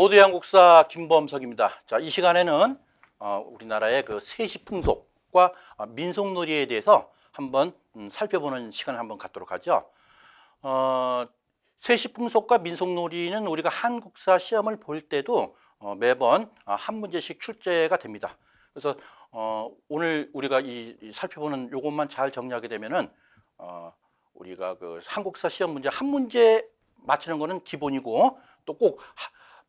모두의 한국사 김범석입니다. 자, 이 시간에는 어, 우리나라의 그 세시 풍속과 어, 민속놀이에 대해서 한번 음, 살펴보는 시간을 한번 갖도록 하죠. 어, 세시 풍속과 민속놀이는 우리가 한국사 시험을 볼 때도 어, 매번 아, 한 문제씩 출제가 됩니다. 그래서 어, 오늘 우리가 이, 이 살펴보는 요것만 잘 정리하게 되면은 어, 우리가 그 한국사 시험 문제 한 문제 맞히는 거는 기본이고 또꼭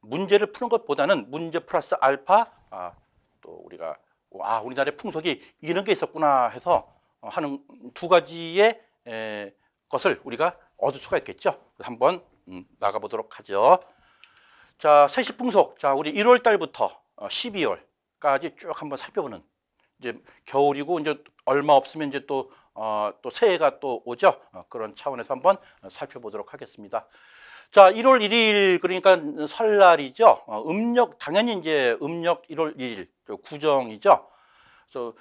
문제를 푸는 것보다는 문제 플러스 알파 아, 또 우리가 아 우리나라의 풍속이 이런 게 있었구나 해서 어, 하는 두 가지의 에, 것을 우리가 얻을 수가 있겠죠. 한번 음, 나가보도록 하죠. 자 세시 풍속 자 우리 1월 달부터 어, 12월까지 쭉 한번 살펴보는 이제 겨울이고 이제 얼마 없으면 이제 또 어, 또 새해가 또 오죠. 어, 그런 차원에서 한번 살펴보도록 하겠습니다. 자, 1월 1일 그러니까 설날이죠. 어, 음력 당연히 이제 음력 1월 1일 저 구정이죠. 그래서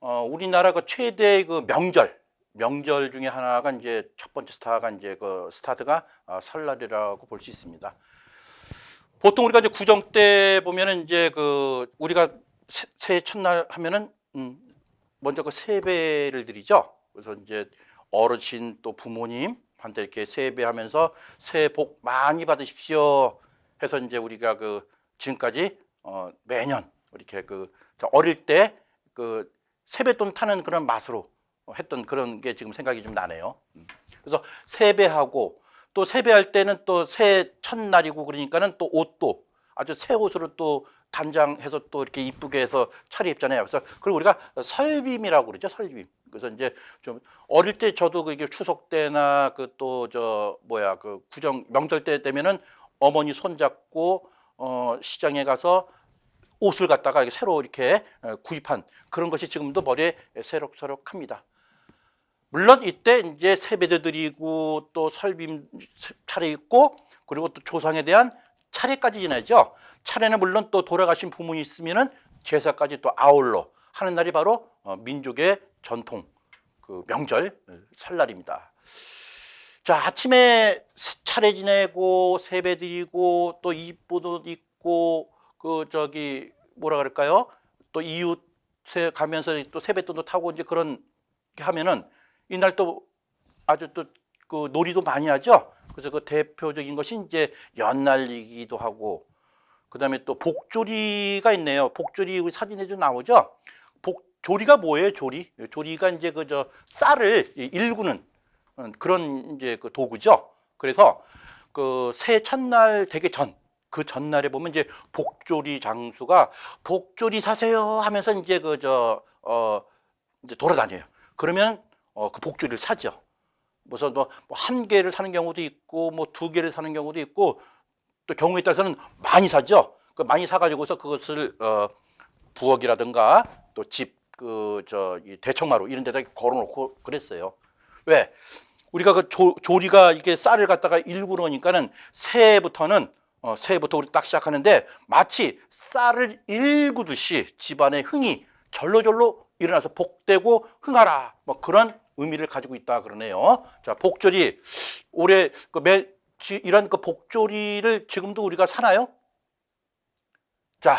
어, 우리나라 그 최대 그 명절 명절 중에 하나가 이제 첫 번째 스타가 이제 그 스타트가 어, 설날이라고 볼 수 있습니다. 보통 우리가 이제 구정 때 보면은 이제 그 우리가 새, 새해 첫날 하면은 음, 먼저 그 세배를 드리죠. 그래서 이제 어르신 또 부모님 한테 이렇게 세배하면서 새해 복 많이 받으십시오 해서 이제 우리가 그 지금까지 어 매년 이렇게 그 어릴 때 그 세뱃돈 타는 그런 맛으로 했던 그런 게 지금 생각이 좀 나네요. 음. 그래서 세배하고 또 세배할 때는 또 새해 첫날이고 그러니까는 또 옷도 아주 새 옷으로 또 단장해서 또 이렇게 이쁘게 해서 차려입잖아요. 그래서 그리고 우리가 설빔이라고 그러죠. 설빔. 그래서 이제 좀 어릴 때 저도 그게 추석 때나 그 또 저 뭐야 그 구정 명절 때 되면은 어머니 손잡고 어 시장에 가서 옷을 갖다가 이렇게 새로 이렇게 어, 구입한 그런 것이 지금도 머리에 새록새록합니다. 물론 이때 이제 세배도 드리고 또 설빔 차려입고 그리고 또 조상에 대한 차례까지 지내죠. 차례는 물론 또 돌아가신 부모님 있으면은 제사까지 또 아울러 하는 날이 바로 어, 민족의 전통 그 명절 설날입니다. 자 아침에 차례 지내고 세배 드리고 또 이쁘도 입고 그 저기 뭐라 그럴까요? 또 이웃에 가면서 또 세뱃돈도 타고 이제 그런 게 하면은 이날 또 아주 또 그 놀이도 많이 하죠. 그래서 그 대표적인 것이 이제 연날리기도 하고 그다음에 또 복조리가 있네요. 복조리 사진에도 나오죠. 복조리가 뭐예요? 조리? 조리가 이제 그 저 쌀을 일구는 그런 이제 그 도구죠. 그래서 그 새 첫날 되기 전 그 전날에 보면 이제 복조리 장수가 복조리 사세요 하면서 이제 그 저 어 이제 돌아다녀요. 그러면 어 그 복조리를 사죠. 무슨 뭐한 개를 사는 경우도 있고 뭐 두 개를 사는 경우도 있고 또 경우에 따라서는 많이 사죠. 그 많이 사가지고서 그것을 어 부엌이라든가 또 집 그저 대청마루 이런 데다 걸어놓고 그랬어요. 왜? 우리가 그 조, 조리가 이렇게 쌀을 갖다가 일구러 오니까는 새해부터는 어, 새해부터 우리 딱 시작하는데 마치 쌀을 일구듯이 집안의 흥이 절로절로 일어나서 복되고 흥하라 뭐 그런 의미를 가지고 있다 그러네요. 자 복조리 올해 그매 이런 그 복조리를 지금도 우리가 사나요? 자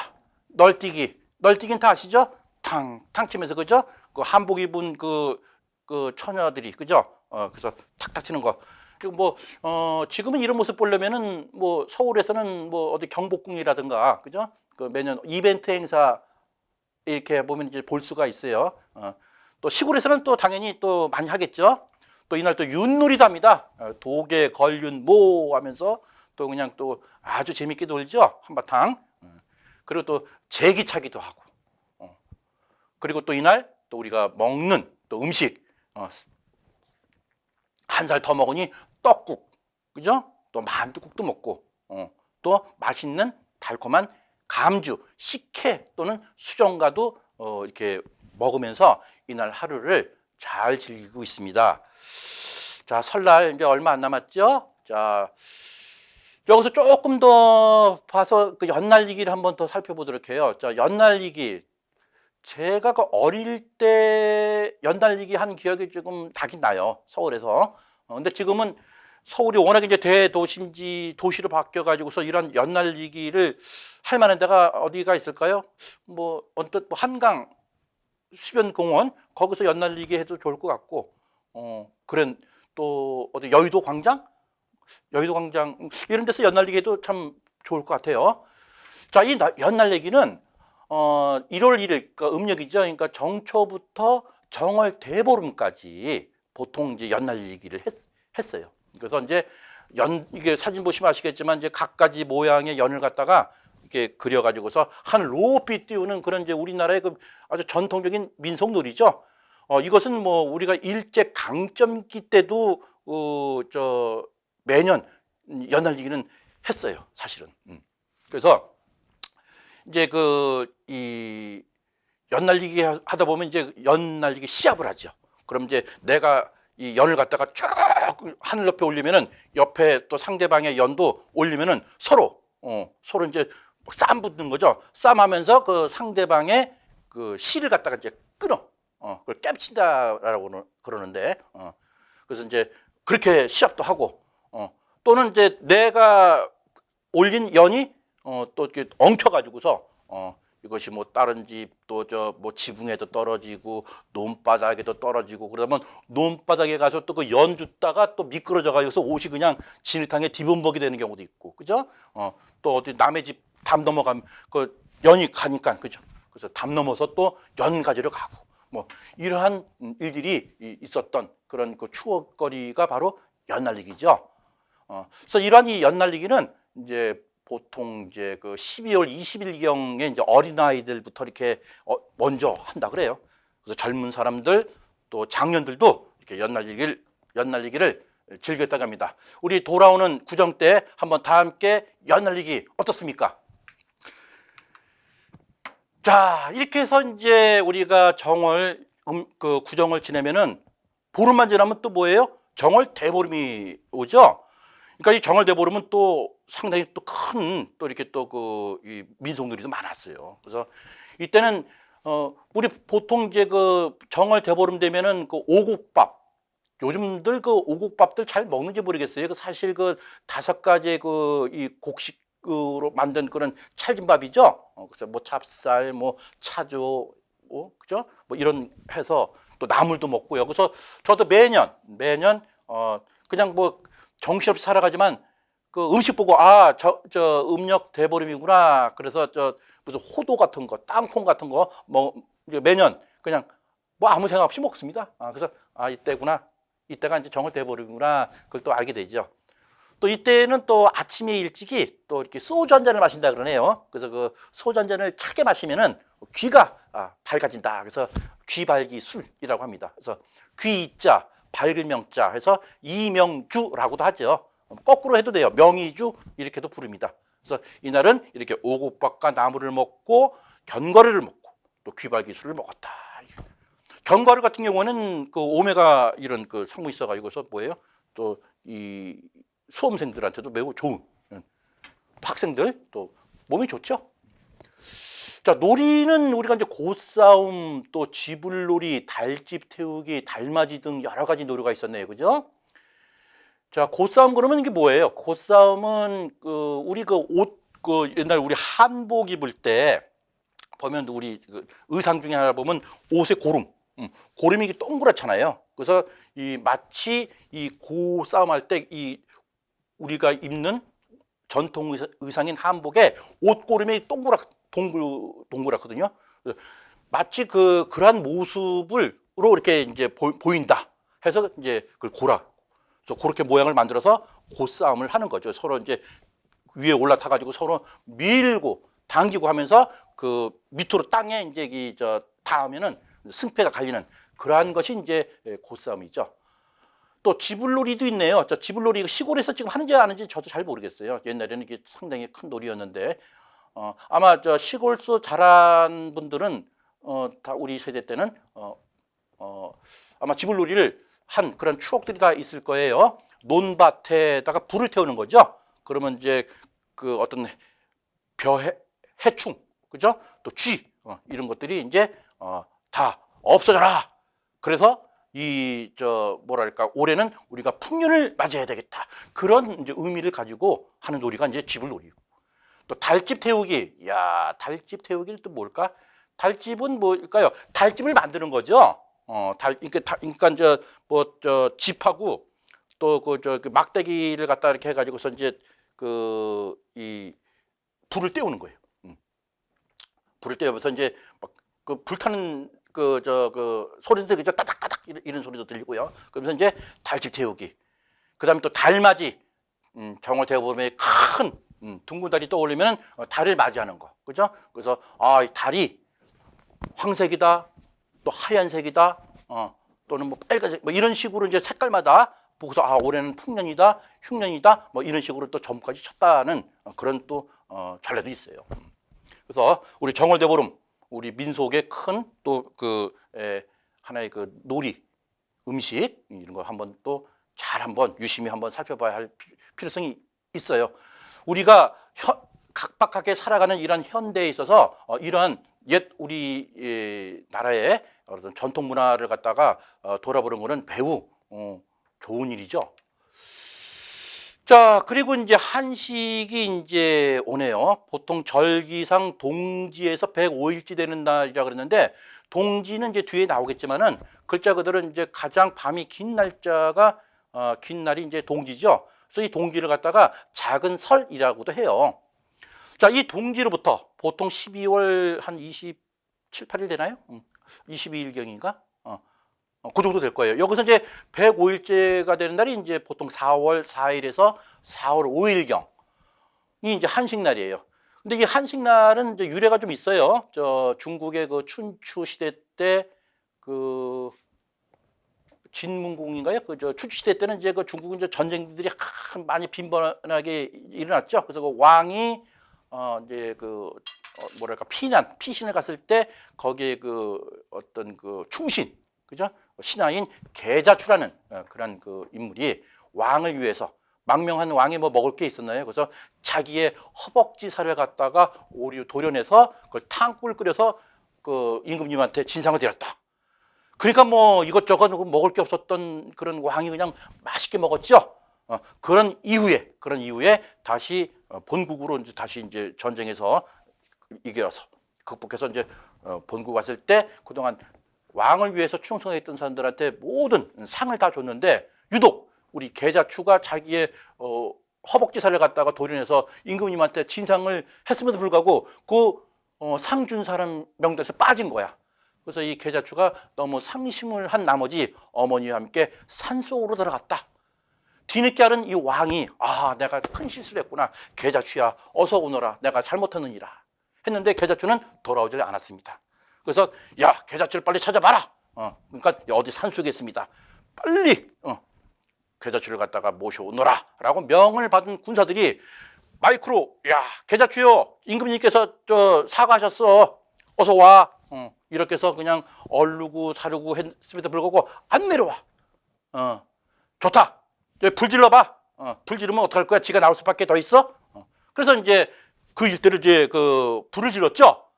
널뛰기 널뛰기는 다 아시죠? 탕 탕 치면서 그죠? 그 한복 입은 그, 그 처녀들이 그죠? 어 그래서 탁탁 치는 거. 그리고 뭐, 어, 지금은 이런 모습 보려면은 뭐 서울에서는 뭐 어디 경복궁이라든가, 그죠? 그 매년 이벤트 행사 이렇게 보면 이제 볼 수가 있어요. 어, 또 시골에서는 또 당연히 또 많이 하겠죠. 또 이날 또 윷놀이도 합니다. 어, 걸륜, 모 하면서 또 그냥 또 아주 재밌게 놀죠. 한바탕. 어, 그리고 또 제기차기도 하고. 어, 그리고 또 이날 또 우리가 먹는 또 음식. 어, 한살 더 먹으니 떡국, 그죠? 또 만두국도 먹고, 어, 또 맛있는 달콤한 감주, 식혜 또는 수정과도 어, 이렇게 먹으면서 이날 하루를 잘 즐기고 있습니다. 자, 설날 이제 얼마 안 남았죠? 자, 여기서 조금 더 봐서 그 연날리기를 한번 더 살펴보도록 해요. 자, 연날리기. 제가 그 어릴 때 연날리기 한 기억이 조금 나긴 나요. 서울에서. 어, 근데 지금은 서울이 워낙 이제 대도시인지 도시로 바뀌어 가지고서 이런 연날리기를 할 만한 데가 어디가 있을까요? 뭐 언뜻 뭐 한강 수변 공원 거기서 연날리기 해도 좋을 것 같고 어 그런 또 어디 여의도 광장 여의도 광장 음, 이런 데서 연날리기 해도 참 좋을 것 같아요. 자, 이 나- 연날리기는 어 1월 1일 그러니까 음력이죠. 그러니까 정초부터 정월 대보름까지 보통 이제 연날리기를 했, 했어요. 그래서 이제 연 이게 사진 보시면 아시겠지만 이제 각가지 모양의 연을 갖다가 이렇게 그려가지고서 하늘 높이 띄우는 그런 이제 우리나라의 그 아주 전통적인 민속놀이죠. 어 이것은 뭐 우리가 일제 강점기 때도 어 저 매년 연날리기는 했어요, 사실은. 음. 그래서 이제 그 이 연날리기 하- 하다 보면 이제 연날리기 시합을 하죠. 그럼 이제 내가 이 연을 갖다가 쭉 하늘 높이 올리면은 옆에 또 상대방의 연도 올리면은 서로 어 서로 이제 싸움 붙는 거죠. 싸움하면서 그 상대방의 그 실을 갖다가 이제 끊어 어 그걸 깨친다라고 그러- 그러는데 어 그래서 이제 그렇게 시합도 하고 어 또는 이제 내가 올린 연이 어 또 이렇게 엉켜 가지고서 어 이것이 뭐 다른 집 또 저 뭐 지붕에도 떨어지고 논바닥에도 떨어지고 그러면 논바닥에 가서 또 그연 줬다가 또 미끄러져 가지고서 옷이 그냥 진흙탕에 뒤범벅이 되는 경우도 있고 그죠? 어 또 어디 남의 집 담 넘어가면 그 연이 가니까 그죠? 그래서 담 넘어서 또 연 가지러 가고 뭐 이러한 음, 일들이 이- 있었던 그런 그 추억거리가 바로 연날리기죠. 어, 그래서 이러한 이 연날리기는 이제 보통 이제 그 12월 20일 경에 이제 어린 아이들부터 이렇게 어, 먼저 한다 그래요. 그래서 젊은 사람들 또 장년들도 이렇게 연날리기를 연날리기를 즐겼다고 합니다. 우리 돌아오는 구정 때 한번 다 함께 연날리기 어떻습니까? 자, 이렇게 해서 이제 우리가 정월 음, 그 구정을 지내면은 보름만 지나면 또 뭐예요? 정월 대보름이 오죠. 그러니까 이 정월 대보름은 또 상당히 또 큰 또 이렇게 또 그 이 민속놀이도 많았어요. 그래서 이때는 어 우리 보통 이제 그 정월 대보름 되면은 그 오곡밥 요즘들 그 오곡밥들 잘 먹는지 모르겠어요. 그 사실 그 다섯 가지의 그이 곡식 으로 만든 그런 찰진밥이죠. 어, 그래서 뭐 찹쌀, 뭐 차조, 뭐 그죠? 뭐 이런 해서 또 나물도 먹고요. 그래서 저도 매년 매년 어 그냥 뭐 정신없이 살아가지만 그 음식 보고 아 저 저 음력 대보름이구나. 그래서 저 무슨 호도 같은 거, 땅콩 같은 거 뭐 매년 그냥 뭐 아무 생각 없이 먹습니다. 아 그래서 아 이때구나. 이때가 이제 정월 대보름이구나. 그걸 또 알게 되죠. 또 이때는 또 아침에 일찍이 또 이렇게 소주 한 잔을 마신다 그러네요. 그래서 그 소주 한 잔을 차게 마시면은 귀가 아, 밝아진다. 그래서 귀발기 술이라고 합니다. 그래서 귀자 밝을 명자 해서 이명주라고도 하죠. 거꾸로 해도 돼요. 명의주 이렇게도 부릅니다. 그래서 이날은 이렇게 오곡밥과 나물을 먹고 견과류를 먹고 또 귀발기 술을 먹었다. 견과류 같은 경우는 그 오메가 이런 그 성분이 있어가지고서 뭐예요? 또이 수험생들한테도 매우 좋은 음, 학생들 또 몸이 좋죠. 자 놀이는 우리가 이제 고싸움 또 쥐불놀이 달집 태우기 달맞이 등 여러 가지 놀이가 있었네요, 그죠? 자 고싸움 그러면 이게 뭐예요? 고싸움은 그 우리 그 옷 그 옛날 우리 한복 입을 때 보면 우리 그 의상 중에 하나 보면 옷의 고름, 음, 고름이 동그랗잖아요. 그래서 이 마치 이 고싸움 할 때 이 우리가 입는 전통 의사- 의상인 한복에 옷고름이 동그랗 동글 동그랗거든요. 마치 그 그러한 모습을로 이렇게 이제 보, 보인다 해서 이제 그걸 고라. 그래서 그렇게 모양을 만들어서 고싸움을 하는 거죠. 서로 이제 위에 올라타 가지고 서로 밀고 당기고 하면서 그 밑으로 땅에 이제 이 저 닿으면은 승패가 갈리는 그러한 것이 이제 고싸움이죠. 또 지불놀이도 있네요. 저 지불놀이 시골에서 지금 하는지 안 하는지 저도 잘 모르겠어요. 옛날에는 이게 상당히 큰 놀이였는데 어, 아마 저 시골서 자란 분들은 어, 다 우리 세대 때는 어, 어, 아마 지불놀이를 한 그런 추억들이 다 있을 거예요. 논밭에다가 불을 태우는 거죠. 그러면 이제 그 어떤 벼해 해충 그죠? 또 쥐 어, 이런 것들이 이제 어, 다 없어져라. 그래서 이 저 뭐랄까 올해는 우리가 풍년을 맞이해야 되겠다. 그런 이제 의미를 가지고 하는 놀이가 이제 집을 놀이고 또 달집 태우기. 야 달집 태우기는 또 뭘까? 달집은 뭘까요? 달집을 만드는 거죠. 어달 그러니까 다, 그러니까 저뭐저 집하고 또 그 저 그 막대기를 갖다 이렇게 해가지고서 이제 그 이 불을 떼우는 거예요. 음. 불을 떼우면서 이제 막 그 불타는 그 저그 소리도 들리죠. 따닥따닥 이런, 이런 소리도 들리고요. 그러면서 이제 달집 태우기. 그다음에 또 달맞이. 음, 정월 대보름에 큰 음, 둥근 달이 떠올리면 어, 달을 맞이하는 거, 그죠? 그래서 아, 이 달이 황색이다, 또 하얀색이다, 어, 또는 뭐 빨간색, 뭐 이런 식으로 이제 색깔마다 보고서 아 올해는 풍년이다, 흉년이다, 뭐 이런 식으로 또 점까지 쳤다는 어, 그런 또 어, 전례도 있어요. 음. 그래서 우리 정월대보름 우리 민속의 큰 또 그 하나의 그 놀이 음식 이런 거 한번 또 잘 한번 유심히 한번 살펴봐야 할 피- 필요성이 있어요. 우리가 현, 각박하게 살아가는 이런 현대에 있어서 어, 이러한 옛 우리 예, 나라의 어떤 전통 문화를 갖다가 어, 돌아보는 거는 매우 어, 좋은 일이죠. 자, 그리고 이제 한식이 이제 오네요. 보통 절기상 동지에서 105일째 되는 날이라 그랬는데 동지는 이제 뒤에 나오겠지만은 글자 그대로 이제 가장 밤이 긴 날짜가 어, 긴 날이 이제 동지죠. 그래서 이 동지를 갖다가 작은 설이라고도 해요. 자, 이 동지로부터 보통 12월 한 27, 8일 되나요? 음, 22일경인가? 어, 어, 그 정도 될 거예요. 여기서 이제 105일째가 되는 날이 이제 보통 4월 4일에서 4월 5일경이 이제 한식날이에요. 근데 이 한식날은 이제 유래가 좀 있어요. 저 중국의 그 춘추 시대 때 그 진문공인가요? 그 저 춘추 시대 때는 이제 그 중국은 이제 전쟁들이 한- 많이 빈번하게 일어났죠. 그래서 그 왕이 어 이제 그 어, 뭐랄까 피난 피신을 갔을 때 거기에 그 어떤 그 충신 그죠? 신하인 계자추라는 어, 그런 그 인물이 왕을 위해서 망명한 왕이 뭐 먹을 게 있었나요? 그래서 자기의 허벅지 살을 갖다가 오류 도려내서 그걸 탕국을 끓여서 그 임금님한테 진상을 드렸다. 그러니까 뭐 이것저것 먹을 게 없었던 그런 왕이 그냥 맛있게 먹었죠. 어, 그런 이후에 그런 이후에 다시 어, 본국으로 이제 다시 이제 전쟁에서 이겨서 극복해서 이제 어, 본국 왔을 때 그동안 왕을 위해서 충성했던 사람들한테 모든 상을 다 줬는데 유독 우리 계자추가 자기의 어, 허벅지살을 갖다가 도려내서 임금님한테 진상을 했음에도 불구하고 그 어, 상준 사람 명단에서 빠진 거야. 그래서 이 계자추가 너무 상심을 한 나머지 어머니와 함께 산속으로 들어갔다. 뒤늦게 알은 이 왕이 아 내가 큰 실수를 했구나 계자추야 어서 오너라 내가 잘못하느니라 했는데 계자추는 돌아오질 않았습니다. 그래서 야 계자추를 빨리 찾아봐라. 어, 그러니까 어디 산속에 있습니다. 빨리 어, 계자추를 갖다가 모셔오너라라고 명을 받은 군사들이 마이크로 야 계자추요 임금님께서 저 사과하셨어. 어서 와. 어, 이렇게 해서 그냥 얼르고 사르고 했음에도 불구하고 안 내려와. 어, 좋다. 불 질러봐. 어, 불 지르면 어떡할 거야? 지가 나올 수밖에 더 있어. 어, 그래서 이제 그 일대를 이제 그 불을 질렀죠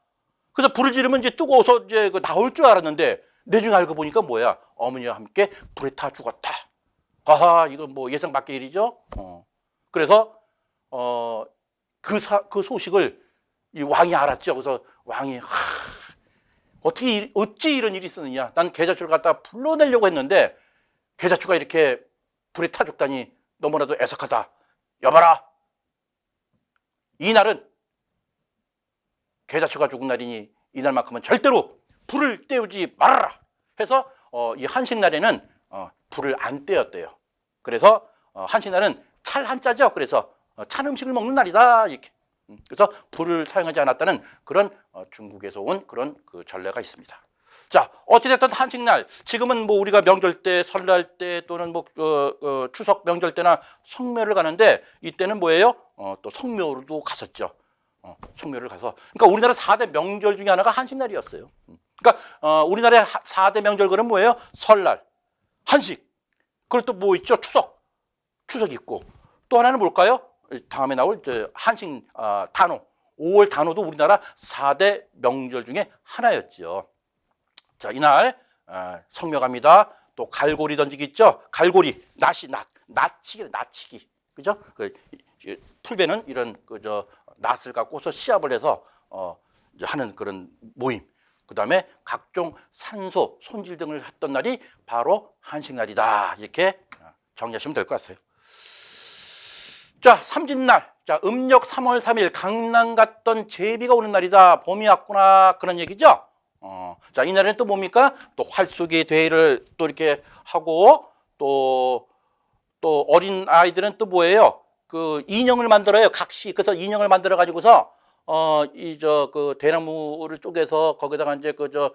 그래서 불을 지르면 이제 뜨거워서 이제 그 나올 줄 알았는데 내중에 알고 보니까 뭐야 어머니와 함께 불에 타 죽었다 아하 이건 뭐 예상 밖의 일이죠 어. 그래서 어, 그, 사, 그 소식을 이 왕이 알았죠. 그래서 왕이 하, 어떻게 일- 어찌 이런 일이 있었느냐? 난 계자추를 갖다 불러내려고 했는데 계자추가 이렇게 불에 타 죽다니 너무나도 애석하다. 여봐라. 이 날은 계자추가 죽은 날이니 이날만큼은 절대로 불을 떼우지 말아라. 해서 어, 이 한식 날에는 어, 불을 안 떼었대요. 그래서 어, 한식 날은 찰 한자죠. 그래서 어, 찬 음식을 먹는 날이다 이렇게. 음, 그래서 불을 사용하지 않았다는 그런 어, 중국에서 온 그런 그 전례가 있습니다. 자 어찌됐든 한식날 지금은 뭐 우리가 명절 때 설날 때 또는 뭐 어, 어, 추석 명절 때나 성묘를 가는데 이때는 뭐예요? 어, 또 성묘로도 갔었죠. 어, 성묘를 가서 그러니까 우리나라 4대 명절 중에 하나가 한식날이었어요. 음. 그러니까 어, 우리나라의 4대 명절은 뭐예요? 설날, 한식, 그리고 또 뭐 있죠? 추석, 추석 있고 또 하나는 뭘까요? 다음에 나올 저 한식 아, 단오, 5월 단오도 우리나라 4대 명절 중에 하나였죠. 자, 이날 아, 성묘 갑니다. 또 갈고리 던지기 있죠. 갈고리, 낫이 낫, 낫치기, 낫치기, 그죠? 그 풀배는 이런 그저 낫을 갖고서 시합을 해서 어 하는 그런 모임. 그 다음에 각종 산소, 손질 등을 했던 날이 바로 한식날이다. 이렇게 정리하시면 될 것 같아요. 자, 삼진날. 자, 음력 3월 3일 강남 갔던 제비가 오는 날이다. 봄이 왔구나. 그런 얘기죠. 어, 자, 이날에는 또 뭡니까? 또 활쏘기 대회를 또 이렇게 하고 또, 또 어린 아이들은 또 뭐예요? 그 인형을 만들어요. 각시. 그래서 인형을 만들어 가지고서 어, 이 저 그 대나무를 쪼개서 거기다가 이제 그 저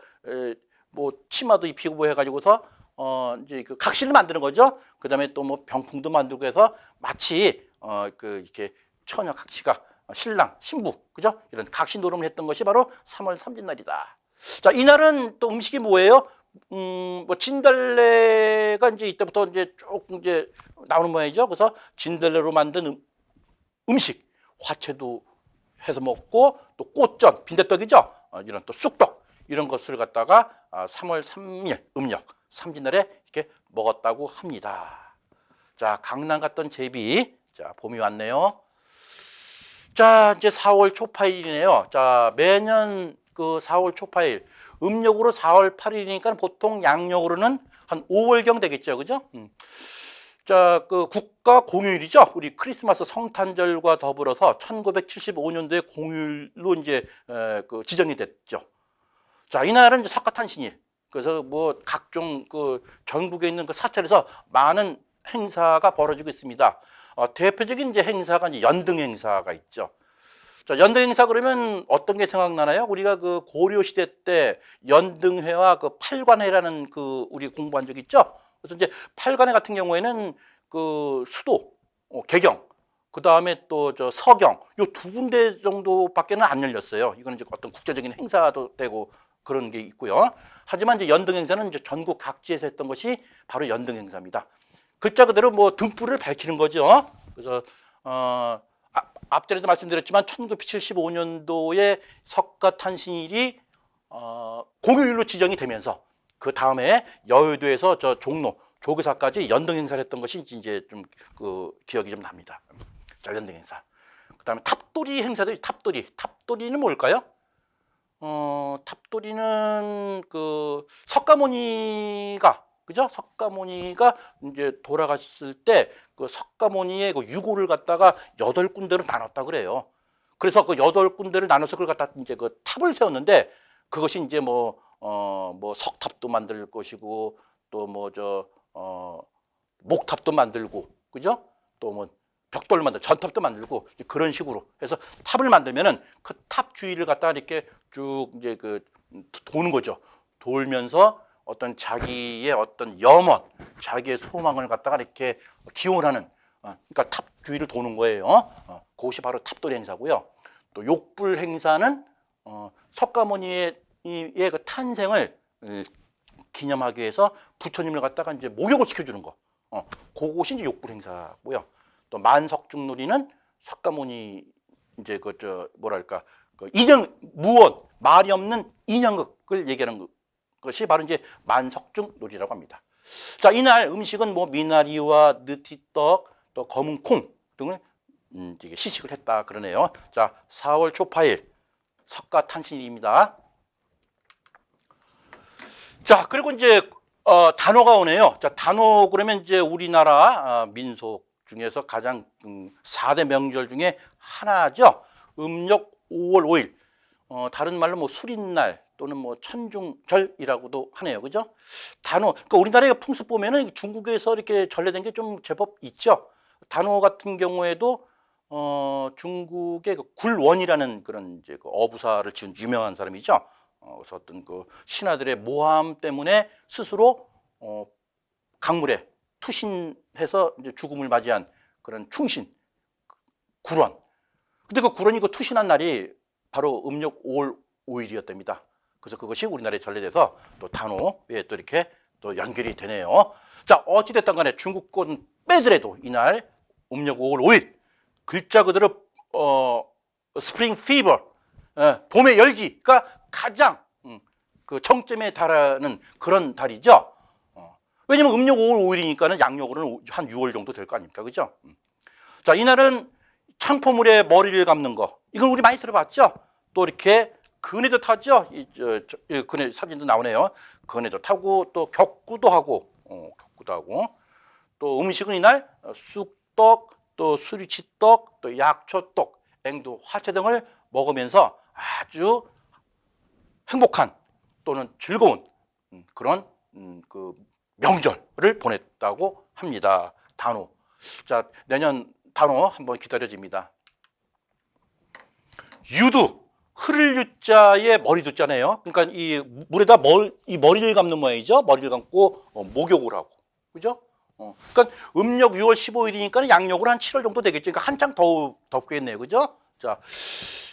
뭐 치마도 입히고 뭐 해가지고서 어 이제 그 각시를 만드는 거죠. 그다음에 또 뭐 병풍도 만들고 해서 마치 어 그 이렇게 처녀 각시가 신랑 신부 그죠? 이런 각시 노름을 했던 것이 바로 3월 삼진날이다. 자 이날은 또 음식이 뭐예요? 음뭐 진달래가 이제 이때부터 이제 쭉 이제 나오는 모양이죠. 그래서 진달래로 만든 음, 음식 화채도 해서 먹고 또 꽃전 빈대떡이죠. 어, 이런 또 쑥떡 이런 것을 갖다가 아, 3월 3일 음력 삼진날에 이렇게 먹었다고 합니다. 자 강남 갔던 제비 자 봄이 왔네요. 자 이제 4월 초파일이네요. 자 매년 그 4월 초파일 음력으로 4월 8일이니까 보통 양력으로는 한 5월경 되겠죠, 그죠? 음. 자, 그 국가 공휴일이죠. 우리 크리스마스 성탄절과 더불어서 1975년도에 공휴일로 이제 에, 그 지정이 됐죠. 자, 이날은 이제 석가탄신일. 그래서 뭐 각종 그 전국에 있는 그 사찰에서 많은 행사가 벌어지고 있습니다. 어, 대표적인 이제 행사가 이제 연등 행사가 있죠. 자, 연등 행사 그러면 어떤 게 생각나나요? 우리가 그 고려 시대 때 연등회와 그 팔관회라는 그 우리 공부한 적 있죠? 그래서 이제 팔관회 같은 경우에는 그 수도, 어, 개경, 그 다음에 또 저 서경, 요 두 군데 정도밖에는 안 열렸어요. 이거는 이제 어떤 국제적인 행사도 되고 그런 게 있고요. 하지만 이제 연등 행사는 이제 전국 각지에서 했던 것이 바로 연등 행사입니다. 글자 그대로 뭐 등불을 밝히는 거죠. 그래서 어, 앞- 앞전에도 말씀드렸지만 1975년도에 석가 탄신일이 어, 공휴일로 지정이 되면서 그 다음에 여의도에서 저 종로 조계사까지 연등 행사를 했던 것이 이제 좀 그 기억이 좀 납니다. 자 연등 행사. 그다음에 탑돌이 행사도 있- 탑돌이. 탑돌이는 뭘까요? 어 탑돌이는 그 석가모니가 그죠? 석가모니가 이제 돌아갔을 때 그 석가모니의 그 유고를 갖다가 여덟 군데로 나눴다 그래요. 그래서 그 여덟 군데를 나눠서 그걸 갖다 이제 그 탑을 세웠는데 그것이 이제 뭐 어 뭐 석탑도 만들 것이고 또 뭐 저 어 목탑도 만들고 그죠? 또 뭐 벽돌 만들 전탑도 만들고 그런 식으로 해서 탑을 만들면은 그 탑 주위를 갖다 이렇게 쭉 이제 그 도는 거죠. 돌면서 어떤 자기의 어떤 염원, 자기의 소망을 갖다가 이렇게 기원하는 어, 그러니까 탑 주위를 도는 거예요. 어, 그것이 바로 탑돌이 행사고요. 또 욕불 행사는 어, 석가모니의 그 탄생을 에, 기념하기 위해서 부처님을 갖다가 이제 목욕을 시켜주는 거. 어, 그것이 이제 욕불 행사고요. 또 만석중놀이는 석가모니 이제 그 저 뭐랄까 그 인형 무언 말이 없는 인형극을 얘기하는 것- 것이 바로 이제 만석중놀이라고 합니다. 자 이날 음식은 뭐 미나리와 느티떡 또 검은 콩 등을 음, 이게 시식을 했다 그러네요. 자 4월 초파일 석가탄신일입니다. 자 그리고 이제 어, 단어가 오네요. 자 단어 그러면 이제 우리나라 어, 민속 중에서 가장 음, 4대 명절 중에 하나죠. 음력 5월 5일. 어, 다른 말로 뭐 수린날 또는 뭐 천중절이라고도 하네요. 그죠? 단어. 그러니까 우리나라의 풍습 보면은 중국에서 이렇게 전래된 게 좀 제법 있죠. 단어 같은 경우에도 어, 중국의 그 굴원이라는 그런 이제 그 어부사를 지은 유명한 사람이죠. 어, 그래서 어떤 그 신하들의 모함 때문에 스스로 어, 강물에 투신해서 이제 죽음을 맞이한 그런 충신 굴원. 근데 그 굴원이 그 투신한 날이 바로 음력 5월 5일이었답니다. 그래서 그것이 우리나라에 전래돼서 또 단오에 또 이렇게 또 연결이 되네요. 자, 어찌됐든 간에 중국권 빼더라도 이날 음력 5월 5일 글자 그대로 어 스프링 피버 예, 봄의 열기가 가장 음, 그 정점에 달하는 그런 달이죠. 어, 왜냐면 음력 5월 5일이니까는 양력으로는 한 6월 정도 될 거 아닙니까? 그죠? 음. 자, 이날은 창포물에 머리를 감는 거. 이건 우리 많이 들어봤죠? 또 이렇게 그네도 타죠? 이, 저, 저, 이 사진도 나오네요. 그네도 타고 또 격구도 하고, 어, 격구도 하고. 또 음식은 이날 어, 쑥떡, 또 수리치떡, 또 약초떡, 앵두, 화채 등을 먹으면서 아주 행복한 또는 즐거운 음, 그런 음, 그 명절을 보냈다고 합니다. 단오. 자, 내년 단오 한번 기다려집니다. 유두 흐를 유자에 머리 두자네요. 그러니까 이 물에다 멀, 이 머리를 감는 모양이죠. 머리를 감고 어, 목욕을 하고, 그죠? 어, 그러니까 음력 6월 15일이니까 양력으로 한 7월 정도 되겠죠. 그러니까 한창 더 덥겠네요, 그죠? 자,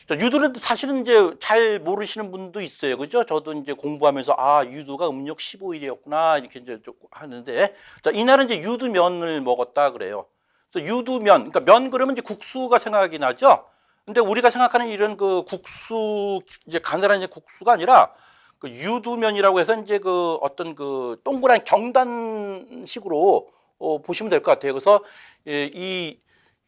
자, 유두는 사실은 이제 잘 모르시는 분도 있어요, 그죠? 저도 이제 공부하면서 아 유두가 음력 15일이었구나 이렇게 이제 좀 하는데, 자 이날은 이제 유두면을 먹었다 그래요. 그래서 유두면, 그러니까 면 그러면 이제 국수가 생각이 나죠. 근데 우리가 생각하는 이런 그 국수 이제 가늘한 이제 국수가 아니라 그 유두면이라고 해서 이제 그 어떤 그 동그란 경단식으로 어, 보시면 될 것 같아요. 그래서 예, 이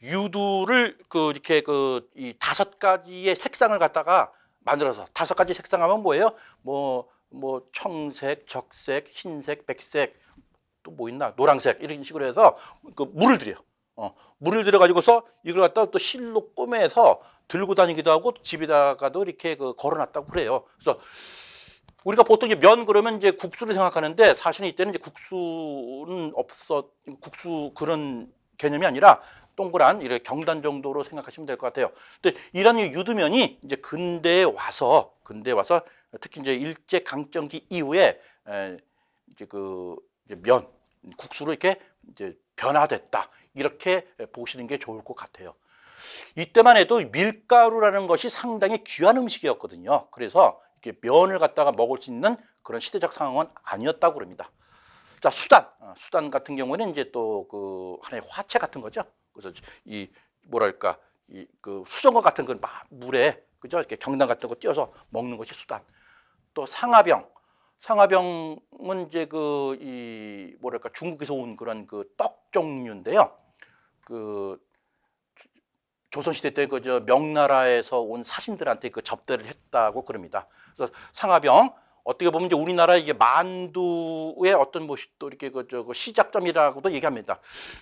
유두를 그 이렇게 그 이 다섯 가지의 색상을 갖다가 만들어서 다섯 가지 색상하면 뭐예요? 뭐뭐 청색, 적색, 흰색, 백색 또 뭐 있나 노란색 이런 식으로 해서 그 물을 들여. 어, 물을 들여 가지고서 이걸 갖다 또 실로 꼬매서 들고 다니기도 하고 집에다가도 이렇게 그 걸어놨다고 그래요. 그래서 우리가 보통 이제 면 그러면 이제 국수를 생각하는데 사실은 이때는 이제 국수는 없어 국수 그런 개념이 아니라 동그란 이렇게 경단 정도로 생각하시면 될 것 같아요. 근데 이런 이 유두면이 이제 근대에 와서 근대에 와서 특히 이제 일제 강점기 이후에 에, 이제 그 이제 면 국수로 이렇게 이제 변화됐다 이렇게 보시는 게 좋을 것 같아요. 이때만 해도 밀가루라는 것이 상당히 귀한 음식이었거든요. 그래서 이렇게 면을 갖다가 먹을 수 있는 그런 시대적 상황은 아니었다고 그럽니다. 자 수단, 어, 수단 같은 경우는 이제 또 그 하나의 화채 같은 거죠. 그래서 이 뭐랄까 이 그 수정과 같은 건막 물에 그죠 이렇게 경단 같은 거 띄어서 먹는 것이 수단. 또 상아병, 상아병은 이제 그 이 뭐랄까 중국에서 온 그런 그 떡 종류인데요. 그 조선시대 때 그 저 명나라에서 온 사신들한테 그 접대를 했다고 그럽니다. 그래서 상하병 어떻게 보면 이제 우리나라 이게 만두의 어떤 뭐 또 이렇게 그저 그 시작점이라고도 얘기합니다.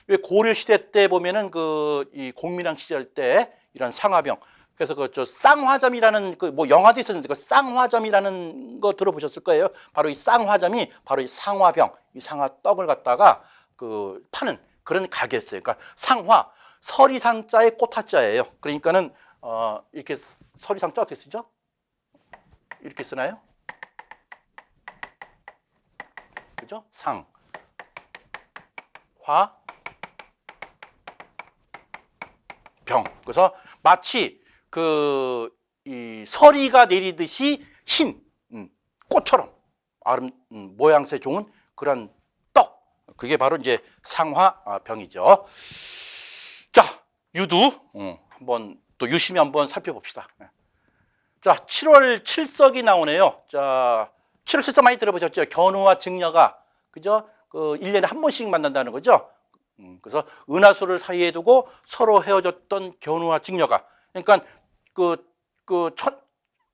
왜 고려 시대 때 보면은 그 이 공민왕 시절 때 이런 상하병 그래서 그 저 쌍화점이라는 그 뭐 영화도 있었는데 그 쌍화점이라는 거 들어보셨을 거예요. 바로 이 쌍화점이 바로 이 상화병, 이 상화 떡을 갖다가 그 파는 그런 가게였어요. 그러니까 상화 서리상자의 꽃화자예요. 그러니까는 어 이렇게 서리상자 어떻게 쓰죠? 이렇게 쓰나요? 그죠? 상, 화, 병. 그래서 마치 그 이 서리가 내리듯이 흰 음, 꽃처럼 아름 음, 모양새 좋은 그런 떡. 그게 바로 이제 상화병이죠. 자, 유두 어, 한번 또 유심히 한번 살펴봅시다. 네. 자, 7월 칠석이 나오네요. 자, 7월 칠석 많이 들어보셨죠? 견우와 증녀가 그죠? 그 1년에 한 번씩 만난다는 거죠. 음, 그래서 은하수를 사이에 두고 서로 헤어졌던 견우와 증녀가 그러니까 그 그 첫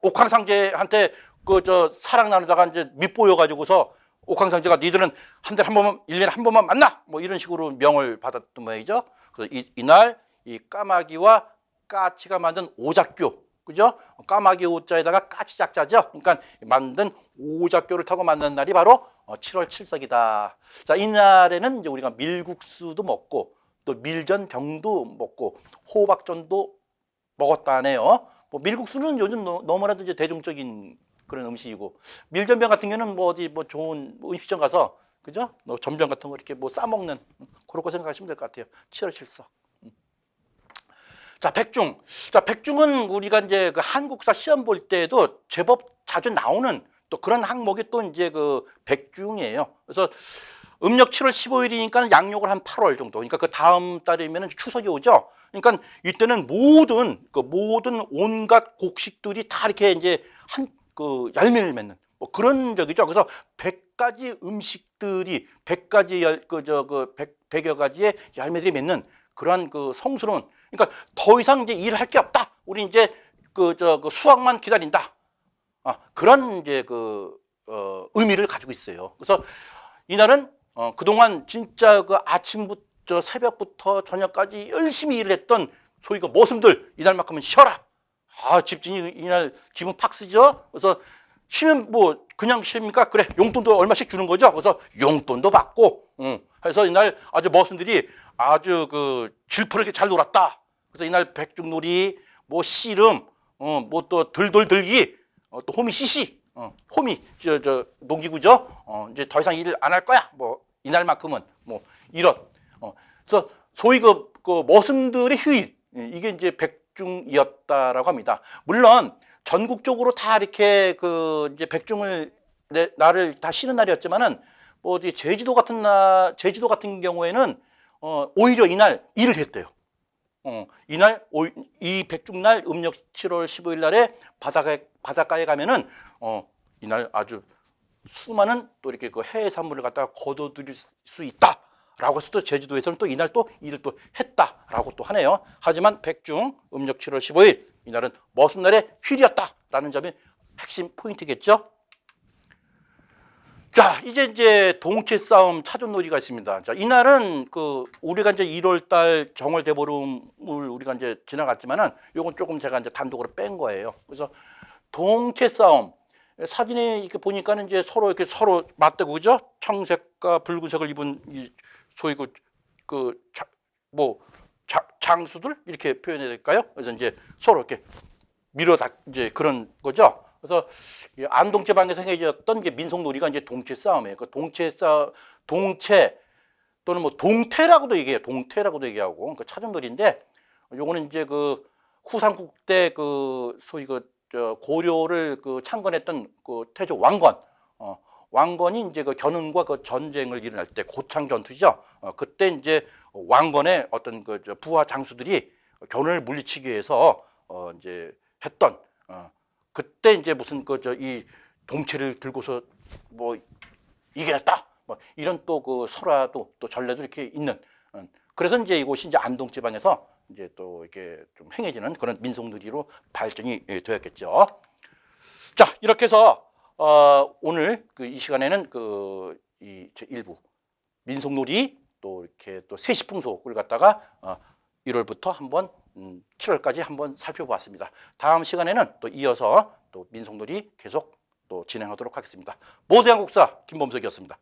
옥황상제한테 그 저 사랑 나누다가 이제 밑보여 가지고서 옥황상제가 니들은 한 달에 한 번만 1년에 한 번만 만나 뭐 이런 식으로 명을 받았던 모양이죠. 그래서 이, 이날 이 까마귀와 까치가 만든 오작교 그죠? 까마귀 오자에다가 까치 작자죠. 그러니까 만든 오작교를 타고 만난 날이 바로 어, 7월 칠석이다. 자, 이날에는 이제 우리가 밀국수도 먹고 또 밀전병도 먹고 호박전도 먹었다네요. 뭐 밀국수는 요즘 너- 너무나도 이제 대중적인 그런 음식이고 밀전병 같은 경우는 뭐 어디 뭐 좋은 뭐 음식점 가서 그죠? 뭐 전병 같은 거 이렇게 뭐 싸먹는 그런 거 생각하시면 될 것 같아요. 7월 칠석. 음. 자, 백중. 자, 백중은 우리가 이제 그 한국사 시험 볼 때도 제법 자주 나오는 또 그런 항목이 또 이제 그 백중이에요. 그래서 음력 7월 15일이니까 양력을 한 8월 정도. 그러니까 그 다음 달이면 추석이 오죠. 그러니까 이때는 모든 그 모든 온갖 곡식들이 다 이렇게 이제 한 그 열매를 맺는 뭐 그런 적이죠. 그래서 100가지 음식들이 100가지 열, 그, 저, 그, 100, 100 여 가지의 열매들이 맺는 그러한 그 성스러운, 그러니까 더 이상 이제 일을 할게 없다. 우리 이제 그, 저, 그 수확만 기다린다. 아, 그런 이제 그, 어, 의미를 가지고 있어요. 그래서 이날은 어, 그동안 진짜 그 아침부터 새벽부터 저녁까지 열심히 일을 했던 소위 그 모슴들 이날만큼은 쉬어라. 아, 집주인이 이날 기분 팍 쓰죠? 그래서 쉬면 뭐 그냥 쉽니까? 그래, 용돈도 얼마씩 주는 거죠? 그래서 용돈도 받고, 응. 해서 이날 아주 머슴들이 아주 그 질포르게 잘 놀았다. 그래서 이날 백중놀이, 뭐 씨름, 어, 뭐 또 들돌들기, 어, 또 호미 씨씨, 어, 호미 저 저 농기구죠. 어, 이제 더 이상 일을 안 할 거야. 뭐 이날만큼은 뭐 이런. 어, 그래서 소위 그, 그 머슴들의 휴일 예, 이게 이제 백 중이었다라고 합니다. 물론 전국적으로 다 이렇게 그 이제 백중을 내, 날을 다 쉬는 날이었지만은 뭐 어디 제주도 같은 날 제주도 같은 경우에는 어, 오히려 이날 일을 했대요. 어, 이날 오- 이 백중날 음력 7월 15일 날에 바닷가에 바닷가에 가면은 어, 이날 아주 수많은 또 이렇게 그 해산물을 갖다가 거둬들일 수 있다 라고 해서 또 제주도에서는 또 이날 또 일을 또 했다라고 또 하네요. 하지만 백중 음력 7월 15일 이날은 머슴 날의 휴일이었다라는 점이 핵심 포인트겠죠. 자, 이제 이제 동체 싸움 차전놀이가 있습니다. 자, 이날은 그 우리가 이제 1월 달 정월 대보름을 우리가 이제 지나갔지만은 요건 조금 제가 이제 단독으로 뺀 거예요. 그래서 동체 싸움 사진에 이렇게 보니까는 이제 서로 이렇게 서로 맞대고 그죠? 청색과 붉은색을 입은 이 소위 그, 그그뭐 장수들 이렇게 표현해야 될까요? 그래서 이제 서로 이렇게 밀어 다 이제 그런 거죠. 그래서 이 안동 지방에서 행해졌던 게 민속놀이가 이제 동체 싸움이에요. 그 동체 싸 동체 또는 뭐 동태라고도 얘기해요. 동태라고도 얘기하고 그 차전놀이인데 요거는 이제 그 후삼국 때 그 소위 그저 고려를 그 창건했던 그 태조 왕건 어 왕건이 이제 그 견훈과 그 전쟁을 일어날 때 고창 전투죠. 어 그때 이제 왕건의 어떤 그저 부하 장수들이 견훈을 물리치기 위해서 어 이제 했던 어 그때 이제 무슨 그 저 이 동체를 들고서 뭐 이겨냈다 뭐 이런 또 그 설화도 또 전례도 이렇게 있는 어, 그래서 이제 이곳이 이제 안동 지방에서 이제 또 이렇게 좀 행해지는 그런 민속놀이로 발전이 예, 되었겠죠. 자 이렇게 해서 어, 오늘 그 이 시간에는 그이 일부 민속놀이 또 이렇게 또 세시풍속을 갖다가 어, 1월부터 한번 음, 7월까지 한번 살펴보았습니다. 다음 시간에는 또 이어서 또 민속놀이 계속 또 진행하도록 하겠습니다. 모두 한국사 김범석이었습니다.